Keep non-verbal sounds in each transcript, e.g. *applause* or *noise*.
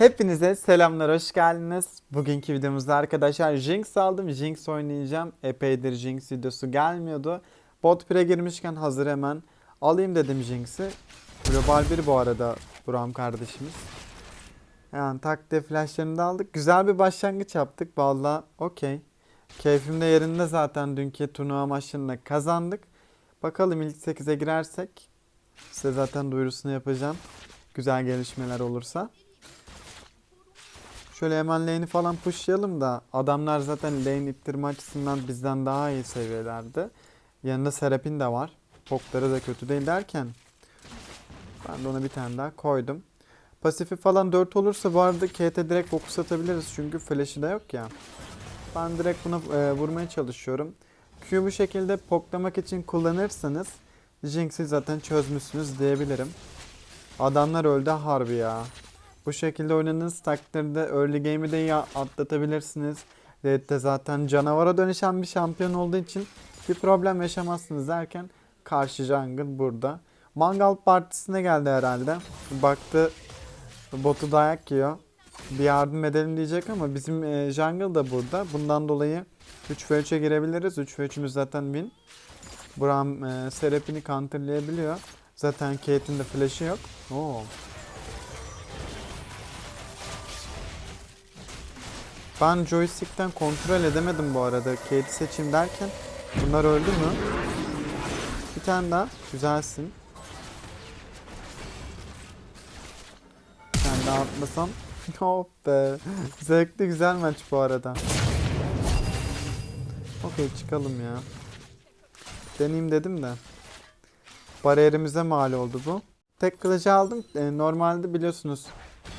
Hepinize selamlar, hoş geldiniz. Bugünkü videomuzda arkadaşlar Jinx aldım. Jinx oynayacağım. Epeydir Jinx videosu gelmiyordu. Bot pre girmişken hazır hemen alayım dedim Jinx'i. Global 1 bu arada Buram kardeşimiz. Yani taktiğe flashlarını da aldık. Güzel bir başlangıç yaptık. Valla okey. Keyfim de yerinde zaten dünkü turnuva maçlarında kazandık. Bakalım ilk 8'e girersek. Size zaten duyurusunu yapacağım. Güzel gelişmeler olursa. Şöyle hemen lane'i falan pushlayalım da adamlar zaten lane ittirme açısından bizden daha iyi seviyelerde. Yanında Serap'in de var. Pokları da kötü değil derken ben de ona bir tane daha koydum. Pasifi falan 4 olursa bu arada KT direkt fokus atabiliriz çünkü flash'ı da yok ya. Ben direkt buna e, vurmaya çalışıyorum. Q bu şekilde poklamak için kullanırsanız Jinx'i zaten çözmüşsünüz diyebilirim. Adamlar öldü harbi ya. Bu şekilde oynadığınız takdirde early game'i de iyi atlatabilirsiniz. Red'de zaten canavara dönüşen bir şampiyon olduğu için bir problem yaşamazsınız derken karşı jungle burada. Mangal partisine geldi herhalde. Baktı botu dayak yiyor. Bir yardım edelim diyecek ama bizim e, jungle da burada. Bundan dolayı 3 ve 3'e girebiliriz. 3 ve 3'ümüz zaten win. Bram e, Serap'ini counterlayabiliyor. Zaten Kate'in de flash'ı yok. Oo. Ben joystick'ten kontrol edemedim bu arada. Kate'i seçeyim derken. Bunlar öldü mü? Bir tane daha. Güzelsin. Bir tane daha atlasam. Hop *laughs* be. Zevkli güzel maç bu arada. Okey çıkalım ya. Deneyeyim dedim de. Bariyerimize mal oldu bu. Tek kılıcı aldım. E, normalde biliyorsunuz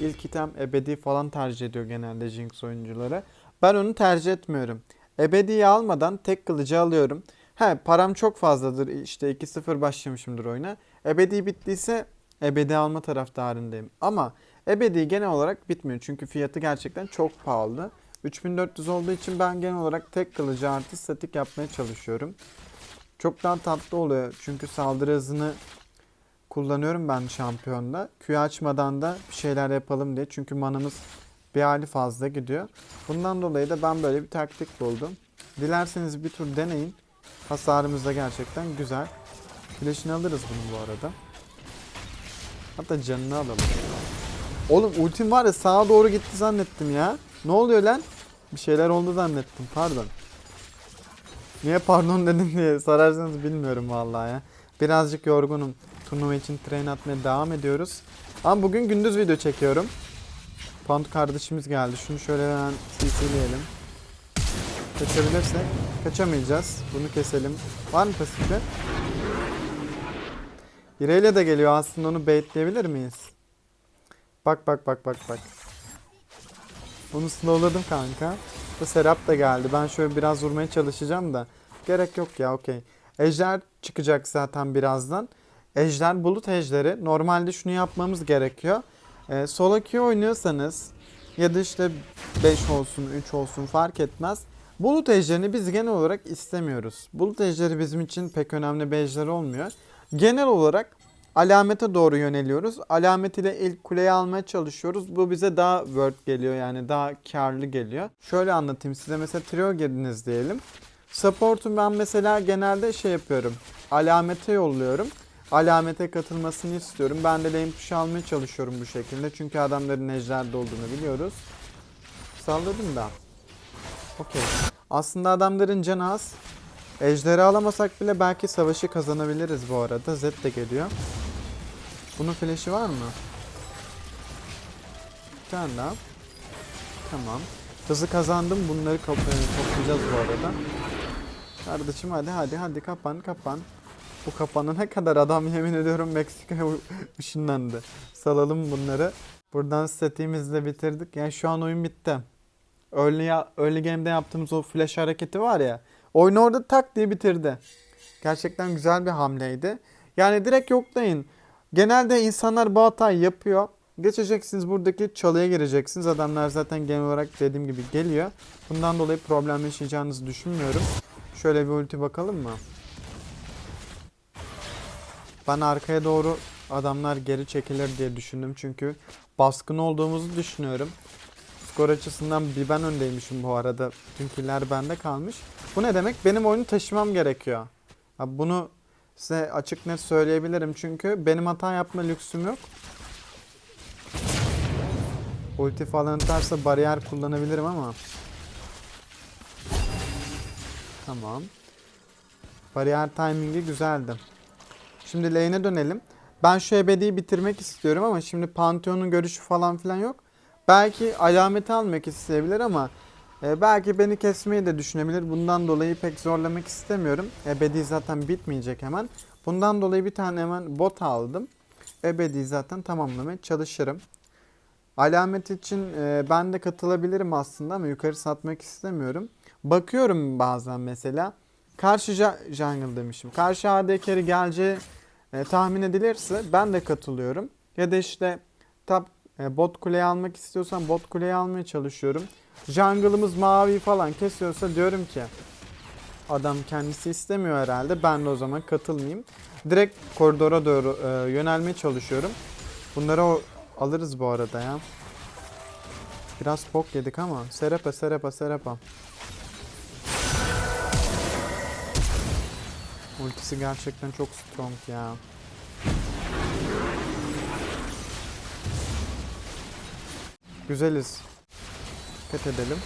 ilk item ebedi falan tercih ediyor genelde Jinx oyuncuları. Ben onu tercih etmiyorum. Ebediyi almadan tek kılıcı alıyorum. He param çok fazladır. İşte 2-0 başlamışımdır oyuna. Ebedi bittiyse ebedi alma taraftarındayım. Ama ebedi genel olarak bitmiyor. Çünkü fiyatı gerçekten çok pahalı. 3400 olduğu için ben genel olarak tek kılıcı artı statik yapmaya çalışıyorum. Çok daha tatlı oluyor. Çünkü saldırı hızını kullanıyorum ben şampiyonda. Q açmadan da bir şeyler yapalım diye. Çünkü manamız bir hali fazla gidiyor. Bundan dolayı da ben böyle bir taktik buldum. Dilerseniz bir tur deneyin. Hasarımız da gerçekten güzel. Flash'ini alırız bunu bu arada. Hatta canını alalım. Oğlum ultim var ya sağa doğru gitti zannettim ya. Ne oluyor lan? Bir şeyler oldu zannettim. Pardon. Niye pardon dedim diye sorarsanız bilmiyorum vallahi ya. Birazcık yorgunum. Turnuva için train atmaya devam ediyoruz. Ama bugün gündüz video çekiyorum. Pant kardeşimiz geldi. Şunu şöyle hemen CC'leyelim. Kaçabilirsek. Kaçamayacağız. Bunu keselim. Var mı pasifi? Irelia de geliyor. Aslında onu baitleyebilir miyiz? Bak bak bak bak bak. Bunu slowladım kanka. Bu Serap da geldi. Ben şöyle biraz vurmaya çalışacağım da. Gerek yok ya okey. Ejder çıkacak zaten birazdan. Ejder bulut ejderi. Normalde şunu yapmamız gerekiyor. Ee, queue oynuyorsanız ya da işte 5 olsun 3 olsun fark etmez. Bulut ejderini biz genel olarak istemiyoruz. Bulut ejderi bizim için pek önemli bir ejder olmuyor. Genel olarak alamete doğru yöneliyoruz. Alamet ile ilk kuleyi almaya çalışıyoruz. Bu bize daha worth geliyor yani daha karlı geliyor. Şöyle anlatayım size mesela trio girdiniz diyelim. Support'u ben mesela genelde şey yapıyorum. Alamete yolluyorum. Alamete katılmasını istiyorum. Ben de lane push almaya çalışıyorum bu şekilde. Çünkü adamların ejderde olduğunu biliyoruz. Salladım da. Okey. Aslında adamların canı az. Ejderi alamasak bile belki savaşı kazanabiliriz bu arada. Zed de geliyor. Bunun flash'i var mı? Bir tane daha. Tamam. Hızı kazandım. Bunları e, toplayacağız bu arada. Kardeşim hadi hadi hadi kapan kapan. Bu kapanana kadar adam yemin ediyorum Meksika'ya ışınlandı. Salalım bunları. Buradan setimizi de bitirdik. Yani şu an oyun bitti. Early, early game'de yaptığımız o flash hareketi var ya. Oyunu orada tak diye bitirdi. Gerçekten güzel bir hamleydi. Yani direkt yoklayın. Genelde insanlar bu hatayı yapıyor. Geçeceksiniz buradaki çalıya gireceksiniz. Adamlar zaten genel olarak dediğim gibi geliyor. Bundan dolayı problem yaşayacağınızı düşünmüyorum. Şöyle bir ulti bakalım mı? Ben arkaya doğru adamlar geri çekilir diye düşündüm. Çünkü baskın olduğumuzu düşünüyorum. Skor açısından bir ben öndeymişim bu arada. Türküler bende kalmış. Bu ne demek? Benim oyunu taşımam gerekiyor. Ha, bunu size açık net söyleyebilirim. Çünkü benim hata yapma lüksüm yok. Ulti falan atarsa bariyer kullanabilirim ama. Tamam. Bariyer timingi güzeldi. Şimdi lane'e dönelim. Ben şu ebediyi bitirmek istiyorum ama şimdi Pantheon'un görüşü falan filan yok. Belki alameti almak isteyebilir ama e, belki beni kesmeyi de düşünebilir. Bundan dolayı pek zorlamak istemiyorum. Ebedi zaten bitmeyecek hemen. Bundan dolayı bir tane hemen bot aldım. Ebedi zaten tamamlamaya çalışırım. Alamet için e, ben de katılabilirim aslında ama yukarı satmak istemiyorum. Bakıyorum bazen mesela. Karşı jungle demişim. Karşı AD carry geleceği e, tahmin edilirse ben de katılıyorum. Ya da işte top bot kuleyi almak istiyorsam bot kuleyi almaya çalışıyorum. Jungle'ımız mavi falan kesiyorsa diyorum ki adam kendisi istemiyor herhalde. Ben de o zaman katılmayayım. Direkt koridora doğru e, yönelmeye çalışıyorum. Bunları o, alırız bu arada ya. Biraz pok yedik ama. Serapa serapa serapa. Ultisi gerçekten çok strong ya. Güzeliz. Dikkat edelim.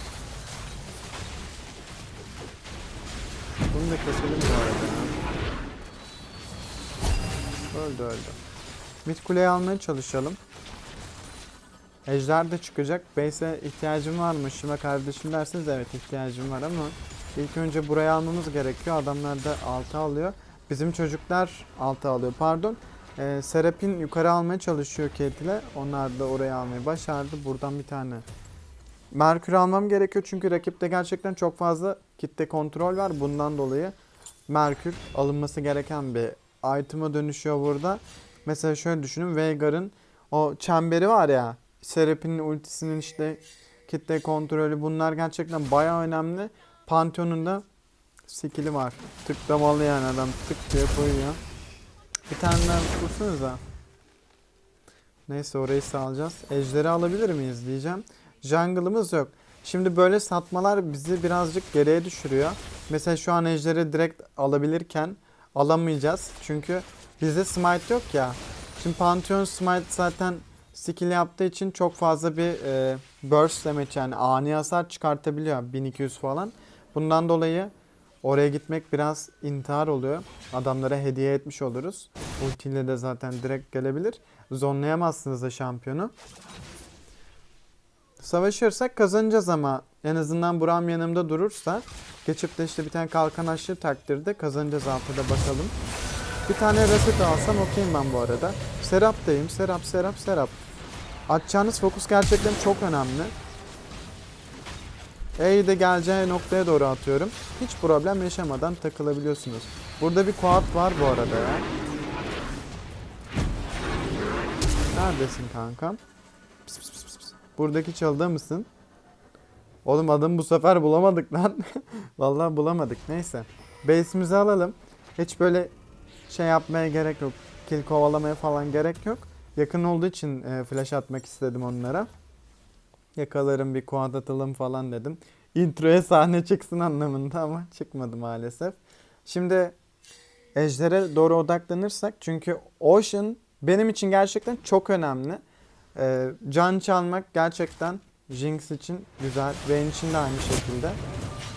Bunu da keselim bu arada. Öldü öldü. Mid kuleyi almaya çalışalım. Ejder de çıkacak. Base'e ihtiyacım var mı? Şime kardeşim derseniz evet ihtiyacım var ama ilk önce burayı almamız gerekiyor. Adamlar da 6 alıyor. Bizim çocuklar 6 alıyor pardon. Ee, Serap'in yukarı almaya çalışıyor Kate ile. Onlar da oraya almayı başardı. Buradan bir tane Merkür almam gerekiyor çünkü rakipte gerçekten çok fazla kitle kontrol var. Bundan dolayı Merkür alınması gereken bir item'a dönüşüyor burada. Mesela şöyle düşünün Veigar'ın o çemberi var ya Serap'in ultisinin işte kitle kontrolü bunlar gerçekten bayağı önemli. Pantheon'un da skill'i var. Tıklamalı yani adam tık diye koyuyor. Bir tane daha vursanıza. Neyse orayı sağlayacağız. Ejderi alabilir miyiz diyeceğim. Jungle'ımız yok. Şimdi böyle satmalar bizi birazcık geriye düşürüyor. Mesela şu an ejderi direkt alabilirken alamayacağız. Çünkü bizde smite yok ya. Şimdi Pantheon smite zaten skill yaptığı için çok fazla bir e, burst damage yani ani hasar çıkartabiliyor. 1200 falan. Bundan dolayı oraya gitmek biraz intihar oluyor. Adamlara hediye etmiş oluruz. Ultiyle de zaten direkt gelebilir. Zonlayamazsınız da şampiyonu. Savaşırsak kazanacağız ama en azından Buram yanımda durursa geçip de işte bir tane kalkan açtığı takdirde kazanacağız altıda bakalım. Bir tane reset alsam okeyim ben bu arada. Serap'tayım. Serap, Serap, Serap. Atacağınız fokus gerçekten çok önemli. E'yi de geleceği noktaya doğru atıyorum. Hiç problem yaşamadan takılabiliyorsunuz. Burada bir quad var bu arada ya. Neredesin kankam? Pıs pıs pıs pıs. Buradaki çalıda mısın? Oğlum adamı bu sefer bulamadık lan. *laughs* Vallahi bulamadık. Neyse. Base'imizi alalım. Hiç böyle şey yapmaya gerek yok. Kill kovalamaya falan gerek yok. Yakın olduğu için e, flash atmak istedim onlara. Yakalarım bir quad atalım falan dedim. Introya sahne çıksın anlamında ama çıkmadı maalesef. Şimdi Ejder'e doğru odaklanırsak çünkü Ocean benim için gerçekten çok önemli. Ee, can çalmak gerçekten Jinx için güzel. Vayne için de aynı şekilde.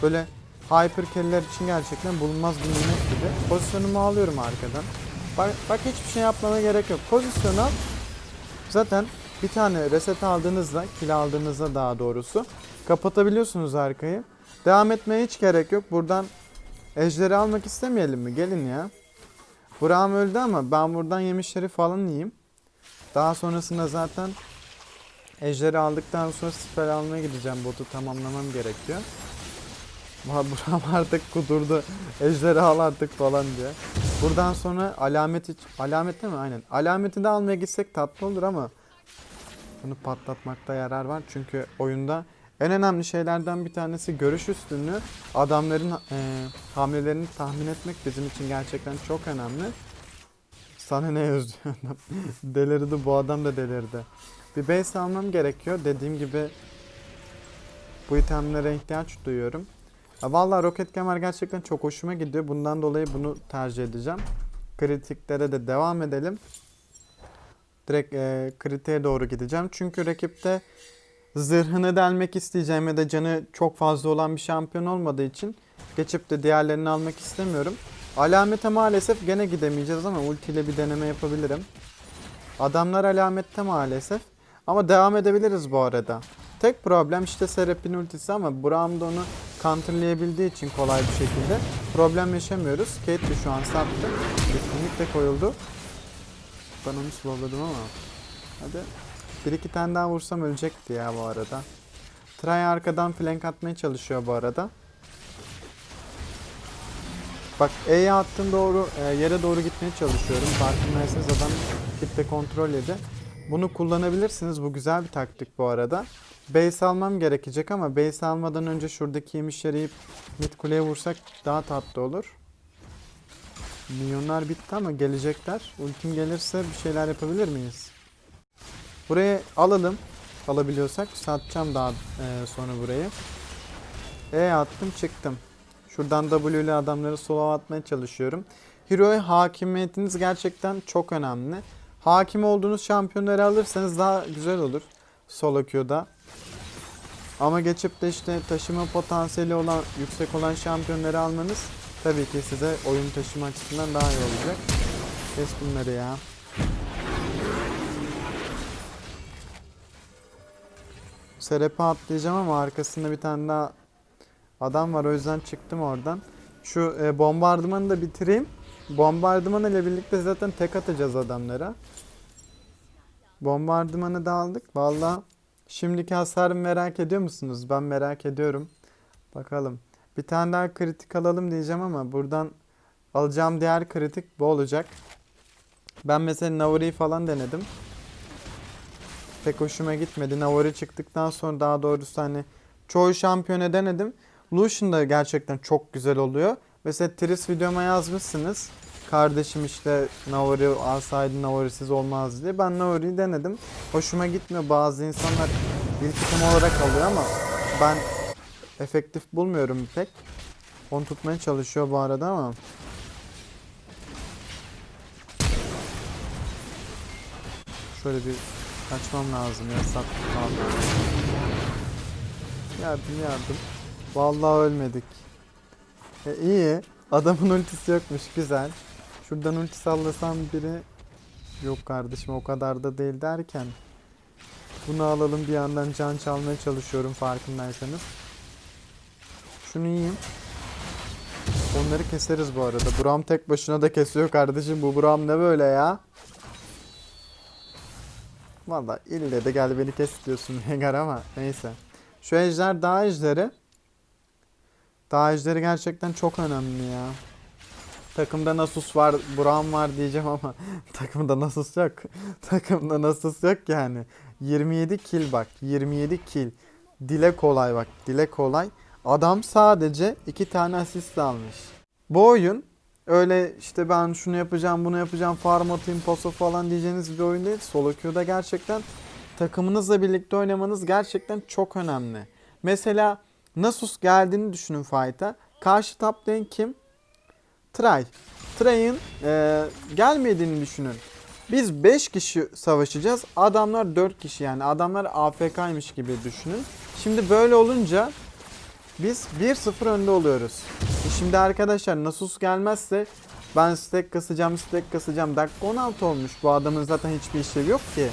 Böyle hyper carry'ler için gerçekten bulunmaz bir nimet gibi. Pozisyonumu alıyorum arkadan. Bak, bak hiçbir şey yapmana gerek yok. Pozisyonu al. Zaten bir tane reset aldığınızda, kill aldığınızda daha doğrusu kapatabiliyorsunuz arkayı. Devam etmeye hiç gerek yok. Buradan ejderi almak istemeyelim mi? Gelin ya. Buram öldü ama ben buradan yemişleri falan yiyeyim. Daha sonrasında zaten Ejderi aldıktan sonra spell almaya gideceğim. Botu tamamlamam gerekiyor. *laughs* Buram artık kudurdu. Ejderi al artık falan diye. Buradan sonra alamet hiç... Alamet değil mi? Aynen. Alameti de almaya gitsek tatlı olur ama bunu patlatmakta yarar var. Çünkü oyunda en önemli şeylerden bir tanesi görüş üstünlüğü. Adamların e, hamlelerini tahmin etmek bizim için gerçekten çok önemli. Sana ne yazıyor? *laughs* delirdi bu adam da delirdi. Bir base almam gerekiyor. Dediğim gibi bu itemlere ihtiyaç duyuyorum. Ya Vallahi Rocket Gamer gerçekten çok hoşuma gidiyor. Bundan dolayı bunu tercih edeceğim. Kritiklere de devam edelim. Direkt e, kritiğe doğru gideceğim. Çünkü rakipte zırhını delmek isteyeceğim ya da canı çok fazla olan bir şampiyon olmadığı için geçip de diğerlerini almak istemiyorum. Alamete maalesef gene gidemeyeceğiz ama ultiyle bir deneme yapabilirim. Adamlar alamette maalesef. Ama devam edebiliriz bu arada. Tek problem işte Serap'in ultisi ama Braum da onu counterlayabildiği için kolay bir şekilde problem yaşamıyoruz. Kate de şu an sattı. Etkinlik de koyuldu. Ben onu slowladım ama. Hadi. Bir iki tane daha vursam ölecekti ya bu arada. Try arkadan flank atmaya çalışıyor bu arada. Bak E'ye attım doğru e, yere doğru gitmeye çalışıyorum. Farkındaysanız adam kitle kontrol yedi. Bunu kullanabilirsiniz. Bu güzel bir taktik bu arada. Base almam gerekecek ama base almadan önce şuradaki yemişleri yiyip mid kuleye vursak daha tatlı olur. Milyonlar bitti ama gelecekler. Ultim gelirse bir şeyler yapabilir miyiz? Burayı alalım. Alabiliyorsak satacağım daha e, sonra burayı. E attım çıktım. Şuradan W ile adamları sola atmaya çalışıyorum. Hero'ya hakimiyetiniz gerçekten çok önemli. Hakim olduğunuz şampiyonları alırsanız daha güzel olur. Solo queue'da. Ama geçip de işte taşıma potansiyeli olan yüksek olan şampiyonları almanız tabii ki size oyun taşıma açısından daha iyi olacak. Kes bunları ya. Serap'e atlayacağım ama arkasında bir tane daha adam var o yüzden çıktım oradan. Şu e, bombardımanı da bitireyim. Bombardıman ile birlikte zaten tek atacağız adamlara. Bombardımanı da aldık. Valla şimdiki hasarı merak ediyor musunuz? Ben merak ediyorum. Bakalım. Bir tane daha kritik alalım diyeceğim ama buradan alacağım diğer kritik bu olacak. Ben mesela Navori'yi falan denedim. Pek hoşuma gitmedi. Navari çıktıktan sonra daha doğrusu hani çoğu şampiyona denedim. Lucian da gerçekten çok güzel oluyor. Mesela Tris videoma yazmışsınız. Kardeşim işte Navari alsaydı Navari'siz olmaz diye. Ben Navari'yi denedim. Hoşuma gitmiyor. Bazı insanlar ilk olarak alıyor ama ben efektif bulmuyorum pek. Onu tutmaya çalışıyor bu arada ama. Şöyle bir kaçmam lazım ya kaldım. Yardım yardım. Vallahi ölmedik. E, iyi. Adamın ultisi yokmuş güzel. Şuradan ulti sallasam biri yok kardeşim o kadar da değil derken bunu alalım bir yandan can çalmaya çalışıyorum farkındaysanız. Şunu yiyeyim. Onları keseriz bu arada. Buram tek başına da kesiyor kardeşim. Bu Buram ne böyle ya? Valla ille de gel beni kes diyorsun *laughs* Rengar ama neyse. Şu ejder dağ ejderi. Dağ ejderi gerçekten çok önemli ya. Takımda Nasus var, Buram var diyeceğim ama *laughs* takımda Nasus yok. *laughs* takımda Nasus yok yani. 27 kill bak. 27 kill. Dile kolay bak. Dile kolay. Adam sadece iki tane asist almış. Bu oyun öyle işte ben şunu yapacağım bunu yapacağım farm atayım paso falan diyeceğiniz bir oyun değil. Solo queue'da gerçekten takımınızla birlikte oynamanız gerçekten çok önemli. Mesela Nasus geldiğini düşünün fight'a. Karşı top lane kim? Try. Try'ın e, gelmediğini düşünün. Biz 5 kişi savaşacağız. Adamlar 4 kişi yani. Adamlar AFK'ymış gibi düşünün. Şimdi böyle olunca biz 1-0 önde oluyoruz. E şimdi arkadaşlar Nasus gelmezse ben stack kasacağım, stack kasacağım. Dakika 16 olmuş. Bu adamın zaten hiçbir işlevi yok ki.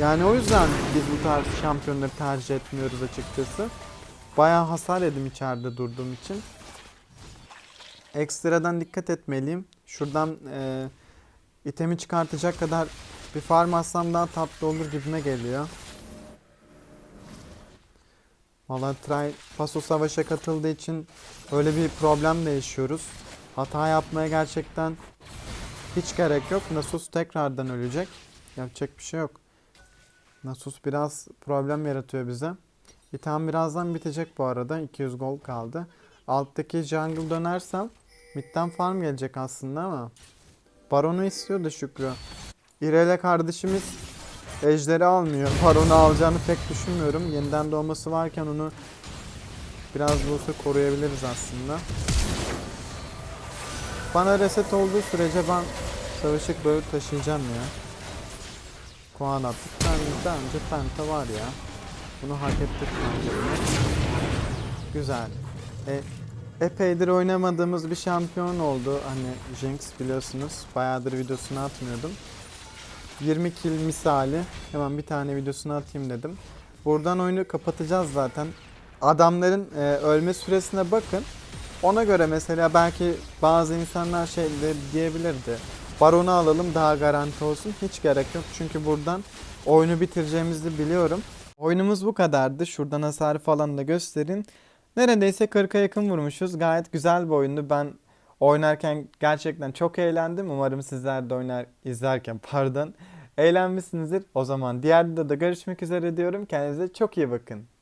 Yani o yüzden biz bu tarz şampiyonları tercih etmiyoruz açıkçası. Bayağı hasar yedim içeride durduğum için. ekstradan dikkat etmeliyim. Şuradan e, itemi çıkartacak kadar bir farm atsam daha tatlı olur gibime geliyor. Valla Try Paso Savaş'a katıldığı için öyle bir problem de yaşıyoruz. Hata yapmaya gerçekten hiç gerek yok. Nasus tekrardan ölecek. Yapacak bir şey yok. Nasus biraz problem yaratıyor bize. İtham birazdan bitecek bu arada. 200 gol kaldı. Alttaki jungle dönersem midden farm gelecek aslında ama Baron'u istiyor da Şükrü. İrele kardeşimiz Ejderi almıyor. Baron'u alacağını pek düşünmüyorum. Yeniden doğması varken onu biraz da olsa koruyabiliriz aslında. Bana reset olduğu sürece ben savaşı böyle taşıyacağım ya. Kuan attık. Ben, bence penta var ya. Bunu hak ettik. Güzel. E, epeydir oynamadığımız bir şampiyon oldu. Hani Jinx biliyorsunuz. Bayağıdır videosunu atmıyordum. 20 kill misali. Hemen bir tane videosunu atayım dedim. Buradan oyunu kapatacağız zaten. Adamların e, ölme süresine bakın. Ona göre mesela belki bazı insanlar şey de diyebilirdi. Baron'u alalım daha garanti olsun. Hiç gerek yok çünkü buradan oyunu bitireceğimizi biliyorum. Oyunumuz bu kadardı. Şuradan hasarı falan da gösterin. Neredeyse 40'a yakın vurmuşuz. Gayet güzel bir oyundu. Ben oynarken gerçekten çok eğlendim. Umarım sizler de oynar izlerken pardon eğlenmişsinizdir. O zaman diğer videoda görüşmek üzere diyorum. Kendinize çok iyi bakın.